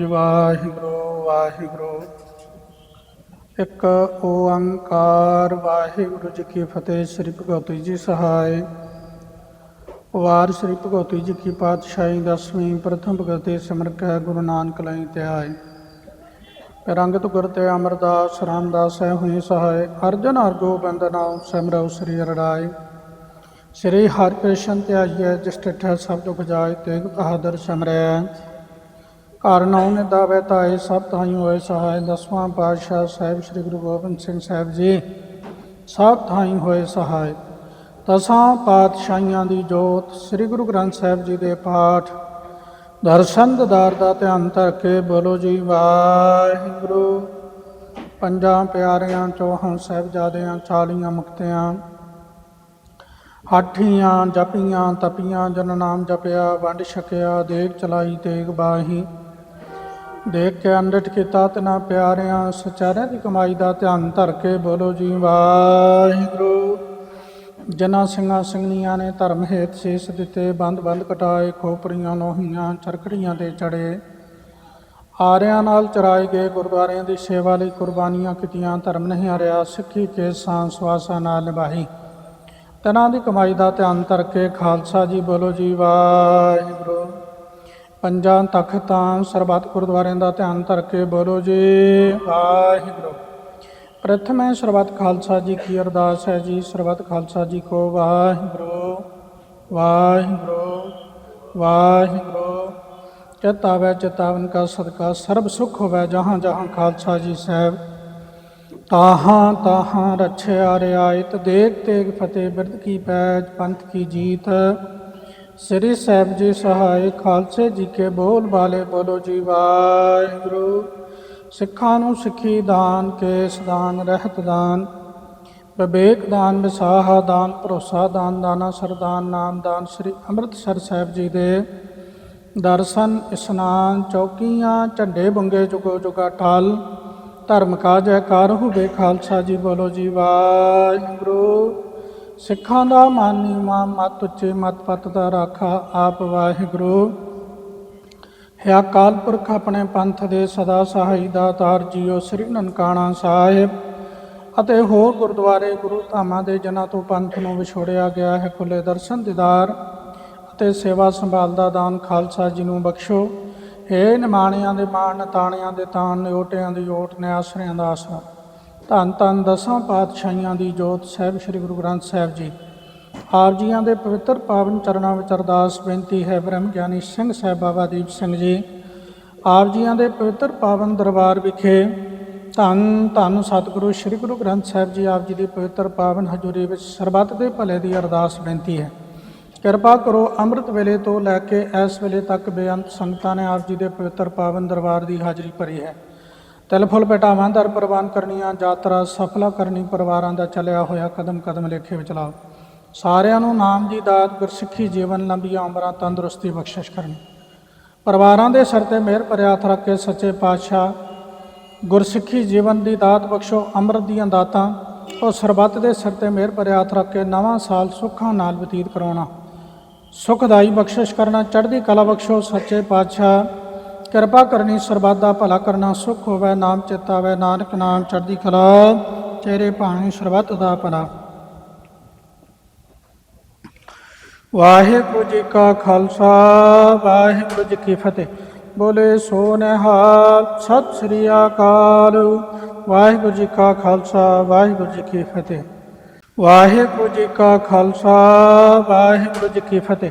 ਜੀ ਵਾਹਿਗੁਰੂ ਵਾਹਿਗੁਰੂ। ਇੱਕ ਓੰਕਾਰ, ਵਾਹਿਗੁਰੂ ਜੀ ਕੀ ਫਤਿਹ। ਸ੍ਰੀ ਭਗਵਤੀ ਜੀ ਸਹਾਇ। ਵਾਰ ਸ੍ਰੀ ਭਗਵਤੀ ਜੀ ਕੀ ਪਾਤਸ਼ਾਹੀ, ਦਸਵੀਂ ਪ੍ਰਥਮ ਭਗਤੀ ਸਿਮਰ ਕੈ ਗੁਰੂ ਨਾਨਕ ਲਈ ਧਿਆਏ ਰੰਗਤ ਗੁਰ ਤੇ ਅਮਰਦਾਸ, ਰਾਮਦਾਸ ਹੈ ਹੋਈ ਸਹਾਇ। ਅਰਜਨ ਹਰ ਗੋਬਿੰਦ ਨਾਮ ਸਿਮਰਉ ਸ੍ਰੀ ਅਰੜਾਏ ਸ੍ਰੀ ਹਰਿਕ੍ਰਿਸ਼ਨ ਧਿਆਈਐ, ਜਿਸ ਟਿਠੈ ਸਭ ਦੁਖ ਜਾਏ ਤੇਗ ਬਹਾਦਰ ਸਮਰੈ। ਘਰ ਨਾਉ ਨੇ ਦਾਵੇ ਤਾਏ, ਸਭ ਤਾਈ ਹੋਏ ਸਹਾਇ ਦਸਵਾਂ ਪਾਤਸ਼ਾਹ ਸਾਹਿਬ, ਸ੍ਰੀ ਗੁਰੂ ਗੋਬਿੰਦ ਸਿੰਘ ਸਾਹਿਬ ਜੀ, ਸਭ ਥਾਈ ਹੋਏ ਸਹਾਇ ਦਸਾਂ ਪਾਤਸ਼ਾਹੀਆਂ ਦੀ ਜੋਤ, ਸ੍ਰੀ ਗੁਰੂ ਗ੍ਰੰਥ ਸਾਹਿਬ ਜੀ ਦੇ ਪਾਠ। ਦਰਸ਼ਨ ਦਦਾਰ ਦਾ ਧਿਆਨ ਧਰ ਕੇ ਬੋਲੋ ਜੀ, ਵਾਹਿਗੁਰੂ। ਪੰਜਾਂ ਪਿਆਰਿਆਂ, ਚੌਹਾਂ ਸਾਹਿਬਜ਼ਾਦਿਆਂ ਚਾਲੀਆਂ ਮੁਕਤਿਆਂ। ਹਾਠੀਆਂ ਜਪੀਆਂ, ਤਪੀਆਂ, ਜਨ ਨਾਮ ਜਪਿਆ, ਵੰਡ ਛਕਿਆ ਦੇਖ ਚਲਾਈ, ਤੇਗ ਬਾਹੀ। ਦੇਖ ਕੇ ਅੰਡਟ ਕੀਤਾ ਤਨਾ ਪਿਆਰਿਆਂ, ਸਚਾਰਿਆਂ ਦੀ ਕਮਾਈ ਦਾ ਧਿਆਨ ਧਰ ਕੇ ਬੋਲੋ ਜੀ, ਵਾਹਿਗੁਰੂ। ਜਨਾ ਸਿੰਘਾਂ ਸਿੰਘਣੀਆਂ ਨੇ ਧਰਮ ਹੇਤ ਸ਼ੇਸ਼ ਦਿੱਤੇ, ਬੰਦ ਬੰਦ ਕਟਾਏ, ਖੋਪਰੀਆਂ ਲੋਹੀਆਂ, ਚਰਖੜੀਆਂ ਤੇ ਚੜੇ। ਆਰਿਆਂ ਨਾਲ ਚਰਾਏ ਗਏ ਗੁਰਦੁਆਰਿਆਂ ਦੀ ਸੇਵਾ ਲਈ ਕੁਰਬਾਨੀਆਂ ਕੀਤੀਆਂ, ਧਰਮ ਨਹੀਂ ਹਾਰਿਆ, ਸਿੱਖੀ ਕੇ ਸਾਂਸ ਵਾਸਾ ਨਾਲ ਨਿਭਾਈ। ਤਨਾਂ ਦੀ ਕਮਾਈ ਦਾ ਧਿਆਨ ਧਰ ਕੇ ਖਾਲਸਾ ਜੀ ਬੋਲੋ ਜੀ, ਵਾਹਿਗੁਰੂ। ਪੰਜਾਂ ਤਖਤਾਂ ਸਰਬੱਤ ਗੁਰਦੁਆਰਿਆਂ ਦਾ ਧਿਆਨ ਧਰ ਕੇ ਬੋਲੋ ਜੀ। ਵਾਹਿਗੁਰੂ। ਪ੍ਰਥਮੇ ਸਰਬੱਤ ਖਾਲਸਾ ਜੀ ਕੀ ਅਰਦਾਸ ਹੈ ਜੀ ਸਰਬੱਤ ਖਾਲਸਾ ਜੀ ਕੋ ਵਾਹਿਗੁਰੂ। ਵਾਹਿਗੁਰੂ। ਵਾਹਿਗੁਰੂ। ਚਿਤਾਵੇ ਚਿਤਾਵਨ ਕਾ ਸਦਕਾ ਸਰਬ ਸੁਖ ਹੋਵੇ ਜਹਾਂ ਜਹਾਂ ਖਾਲਸਾ ਜੀ ਸਾਹਿਬ। ਤਾਹਾਂ ਤਾਹਾਂ ਰਛਿਆ ਰਿਆਇਤ ਦੇਖ ਤੇਗ ਫਤਿਹ ਬਿਰਦ ਕੀ ਪੈਜ ਪੰਥ ਕੀ ਜੀਤ। ਸ੍ਰੀ ਸਾਹਿਬ ਜੀ ਸਹਾਇ ਖਾਲਸੇ ਜੀ ਕੇ ਬੋਲ ਬਾਲੇ ਬੋਲੋ ਜੀ ਵਾਹਿਗੁਰੂ। ਸਿੱਖਾਂ ਨੂੰ ਸਿੱਖੀ ਦਾਨ, ਕੇਸ ਦਾਨ, ਰਹਿਤ ਦਾਨ, ਵਿਵੇਕ ਦਾਨ, ਵਿਸਾਹਾ ਦਾਨ, ਭਰੋਸਾ ਦਾਨ, ਦਾਨਾ ਸਰਦਾਨ ਨਾਮ ਦਾਨ ਸ੍ਰੀ ਅੰਮ੍ਰਿਤਸਰ ਸਾਹਿਬ ਜੀ ਦੇ ਦਰਸ਼ਨ, ਇਸ਼ਨਾਨ, ਚੌਕੀਆਂ, ਝੰਡੇ ਬੰਗੇ, ਜੁਗੋ ਜੁਗਾ ਟਾਲ, ਧਰਮ ਕਾ ਜੈਕਾਰ ਹੋਵੇ, ਖਾਲਸਾ ਜੀ ਬੋਲੋ ਜੀ ਵਾਹਿਗੁਰੂ। ਸਿੱਖਾਂ ਦਾ ਮਾਨੀ ਮਾ ਮਤ ਉੱਚੇ ਮਤ ਪਤ ਦਾ ਰਾਖਾ, ਆਪ ਵਾਹਿਗੁਰੂ। ਹੈ ਅਕਾਲ ਪੁਰਖ ਆਪਣੇ ਪੰਥ ਦੇ ਸਦਾ ਸਹਾਈ ਦਾਤਾਰ ਜੀਓ, ਸ੍ਰੀ ਨਨਕਾਣਾ ਸਾਹਿਬ। ਅਤੇ ਹੋਰ ਗੁਰਦੁਆਰੇ ਗੁਰੂ ਧਾਮਾਂ ਦੇ ਜਨਾਂ ਤੋਂ ਪੰਥ ਨੂੰ ਵਿਛੋੜਿਆ ਗਿਆ ਹੈ ਖੁੱਲੇ ਦਰਸ਼ਨ ਦੀਦਾਰ ਅਤੇ ਸੇਵਾ ਸੰਭਾਲ ਦਾ ਦਾਨ ਖਾਲਸਾ ਜੀ ਨੂੰ ਬਖਸ਼ੋ। ਏ ਨਿਮਾਣਿਆਂ ਦੇ ਮਾਣ ਤਾਣਿਆਂ ਦੇ ਤਾਣ, ਨਿਓਟਿਆਂ ਦੀ ਓਟ ਨੇ ਆਸਰਿਆਂ ਦਾ ਆਸਰਾ। ਧੰਨ ਧੰਨ ਦਸਾਂ ਪਾਤਸ਼ਾਹੀਆਂ ਦੀ ਜੋਤ ਸਾਹਿਬ ਸ੍ਰੀ ਗੁਰੂ ਗ੍ਰੰਥ ਸਾਹਿਬ ਜੀ। ਆਪ ਜੀਆਂ ਦੇ ਪਵਿੱਤਰ ਪਾਵਨ ਚਰਨਾਂ ਵਿੱਚ ਅਰਦਾਸ ਬੇਨਤੀ ਹੈ ਬ੍ਰਹਮ ਗਿਆਨੀ ਸਿੰਘ ਸਾਹਿਬ ਬਾਬਾ ਦੀਪ ਸਿੰਘ ਜੀ। ਆਪ ਜੀਆਂ ਦੇ ਪਵਿੱਤਰ ਪਾਵਨ ਦਰਬਾਰ ਵਿਖੇ ਧੰਨ ਧੰਨ ਸਤਿਗੁਰੂ ਸ੍ਰੀ ਗੁਰੂ ਗ੍ਰੰਥ ਸਾਹਿਬ ਜੀ ਆਪ ਜੀ ਦੀ ਪਵਿੱਤਰ ਪਾਵਨ ਹਜ਼ੂਰੀ ਵਿੱਚ ਸਰਬੱਤ ਦੇ ਭਲੇ ਦੀ ਅਰਦਾਸ ਬੇਨਤੀ ਹੈ। ਕਿਰਪਾ ਕਰੋ ਅੰਮ੍ਰਿਤ ਵੇਲੇ ਤੋਂ ਲੈ ਕੇ ਇਸ ਵੇਲੇ ਤੱਕ ਬੇਅੰਤ ਸੰਗਤਾਂ ਨੇ ਆਪ ਜੀ ਦੇ ਪਵਿੱਤਰ ਪਾਵਨ ਦਰਬਾਰ ਦੀ ਹਾਜ਼ਰੀ ਭਰੀ ਹੈ। ਤਿਲ ਫੁੱਲ ਪਟਾਵਾਂ ਦਰ ਪ੍ਰਵਾਨ ਕਰਨੀਆਂ, ਯਾਤਰਾ ਸਫਲਾ ਕਰਨੀ, ਪਰਿਵਾਰਾਂ ਦਾ ਚੱਲਿਆ ਹੋਇਆ ਕਦਮ ਕਦਮ ਲੇਖੇ ਵਿੱਚ ਲਾਓ। ਸਾਰਿਆਂ ਨੂੰ ਨਾਮ ਦੀ ਦਾਤ, ਗੁਰਸਿੱਖੀ ਜੀਵਨ ਲੰਬੀਆਂ ਉਮਰਾਂ ਤੰਦਰੁਸਤੀ ਬਖਸ਼ਿਸ਼ ਕਰਨੀ। ਪਰਿਵਾਰਾਂ ਦੇ ਸਿਰ ਤੇ ਮਿਹਰ ਭਰਿਆ ਹੱਥ ਰੱਖ ਕੇ ਸੱਚੇ ਪਾਤਸ਼ਾਹ, ਗੁਰਸਿੱਖੀ ਜੀਵਨ ਦੀ ਦਾਤ ਬਖਸ਼ੋ, ਅੰਮ੍ਰਿਤ ਦੀਆਂ ਦਾਤਾਂ, ਉਹ ਸਰਬੱਤ ਦੇ ਸਿਰ ਤੇ ਮਿਹਰ ਭਰਿਆ ਹੱਥ ਰੱਖ ਕੇ ਨਵਾਂ ਸਾਲ ਸੁੱਖਾਂ ਨਾਲ ਬਤੀਤ ਕਰਾਉਣਾ। ਸੁਖਦਾਈ ਬਖਸ਼ਿਸ਼ ਕਰਨਾ, ਚੜ੍ਹਦੀ ਕਲਾ ਬਖਸ਼ੋ, ਸੱਚੇ ਪਾਤਸ਼ਾਹ ਕਿਰਪਾ ਕਰਨੀ, ਸਰਬੱਤ ਦਾ ਭਲਾ ਕਰਨਾ, ਸੁਖ ਹੋਵੇ, ਨਾਮ ਚਿਤਾਵੇ ਨਾਨਕ ਨਾਮ ਚੜ੍ਹਦੀ ਕਲਾ ਤੇਰੇ ਭਾਣੇ ਸਰਬੱਤ ਦਾ ਭਲਾ। ਵਾਹਿਗੁਰੂ ਜੀ ਕਾ ਖਾਲਸਾ, ਵਾਹਿਗੁਰੂ ਜੀ ਕੀ ਫਤਿਹ। ਬੋਲੇ ਸੋ ਨਿਹਾਲ ਸਤਿ ਸ੍ਰੀ ਅਕਾਲ। ਵਾਹਿਗੁਰੂ ਜੀ ਕਾ ਖਾਲਸਾ, ਵਾਹਿਗੁਰੂ ਜੀ ਕੀ ਫਤਿਹ। ਵਾਹਿਗੁਰੂ ਜੀ ਕਾ ਖਾਲਸਾ, ਵਾਹਿਗੁਰੂ ਜੀ ਕੀ ਫਤਿਹ।